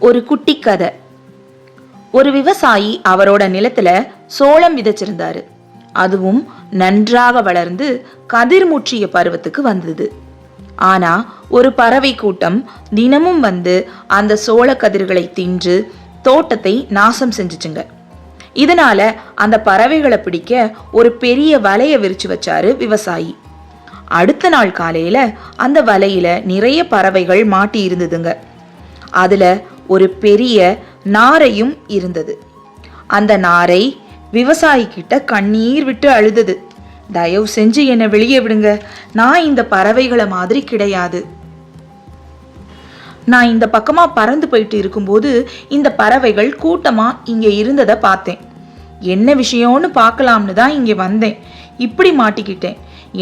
ஒரு குட்டி கதை. ஒரு விவசாயி அவரோட நிலத்துல சோளம் விதைச்சிருந்தாரு. அதுவும் நன்றாக வளர்ந்து கதிர் முற்றிய பருவத்துக்கு வந்தது. ஆனா ஒரு பறவை கூட்டம் தினமும் வந்து அந்த சோள கதிர்களை தின்று தோட்டத்தை நாசம் செஞ்சுச்சுங்க. இதனால அந்த பறவைகளை பிடிக்க ஒரு பெரிய வலைய விரிச்சு வச்சாரு விவசாயி. அடுத்த நாள் காலையில அந்த வலையில நிறைய பறவைகள் மாட்டி இருந்ததுங்க. அதுல ஒரு பெரிய நாரையும் இருந்தது. அந்த நாரை விவசாயிக்கிட்ட கண்ணீர் விட்டு அழுதது. தயவு செஞ்சு என்னை வெளியே விடுங்க. நான் இந்த பறவைகளை மாதிரி கிடையாது. நான் இந்த பக்கமா பறந்து போயிட்டு இருக்கும்போது இந்த பறவைகள் கூட்டமா இங்கே இருந்ததை பார்த்தேன். என்ன விஷயம்னு பார்க்கலாம்னு தான் இங்கே வந்தேன். இப்படி மாட்டிக்கிட்டேன்.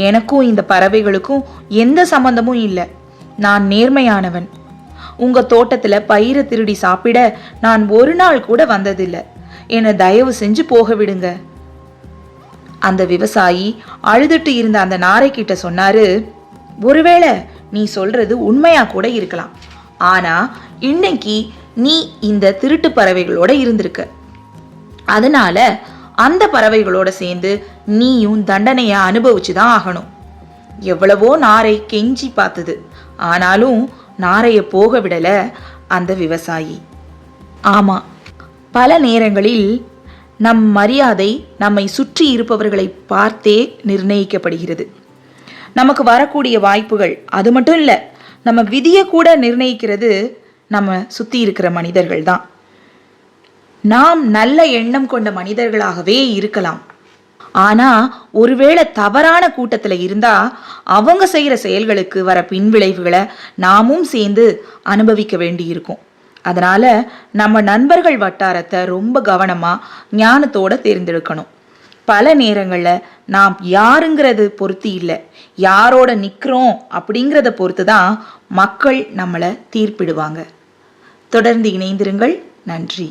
எனக்கும் இந்த பறவைகளுக்கும் எந்த சம்பந்தமும் இல்லை. நான் நேர்மையானவன். உங்க தோட்டத்துல பயிரை திருடி சாப்பிட நான் ஒரு நாள் கூட வந்ததில்லை. என்னை தயவு செஞ்சு போக விடுங்க. அந்த விவசாயி அழுதுட்டு இருந்த அந்த நாரை கிட்ட சொன்னாரு ஒருவேளை நீ சொல்றது உண்மையா கூட இருக்கலாம். ஆனா இன்னைக்கு நீ இந்த திருட்டு பறவைகளோட இருந்திருக்க. அதனால அந்த பறவைகளோட சேர்ந்து நீயும் தண்டனைய அனுபவிச்சு தான் ஆகணும். எவ்வளவோ நாரை கெஞ்சி பார்த்தது. ஆனாலும் நாரைய போக விடல அந்த விவசாயி. ஆமா பல நேரங்களில் நம் மரியாதை நம்மை சுற்றி இருப்பவர்களை பார்த்தே நிர்ணயிக்கப்படுகிறது. நமக்கு வரக்கூடிய வாய்ப்புகள் அது மட்டும் இல்லை நம்ம விதியை கூட நிர்ணயிக்கிறது நம்ம சுற்றி இருக்கிற மனிதர்கள் தான். நாம் நல்ல எண்ணம் கொண்ட மனிதர்களாகவே இருக்கலாம். ஆனா ஒருவேளை தவறான கூட்டத்துல இருந்தா அவங்க செய்யற செயல்களுக்கு வர பின்விளைவுகளை நாமும் சேர்ந்து அனுபவிக்க வேண்டியிருக்கும். அதனால நம்ம நண்பர்கள் வட்டாரத்தை ரொம்ப கவனமா ஞானத்தோட தேர்ந்தெடுக்கணும். பல நேரங்களில் நாம் யாருங்கிறது பொறுத்து இல்லை. யாரோட நிற்கிறோம் அப்படிங்கிறத பொறுத்து தான் மக்கள் நம்மளை தீர்ப்பிடுவாங்க. தொடர்ந்து இணைந்திருங்கள். நன்றி.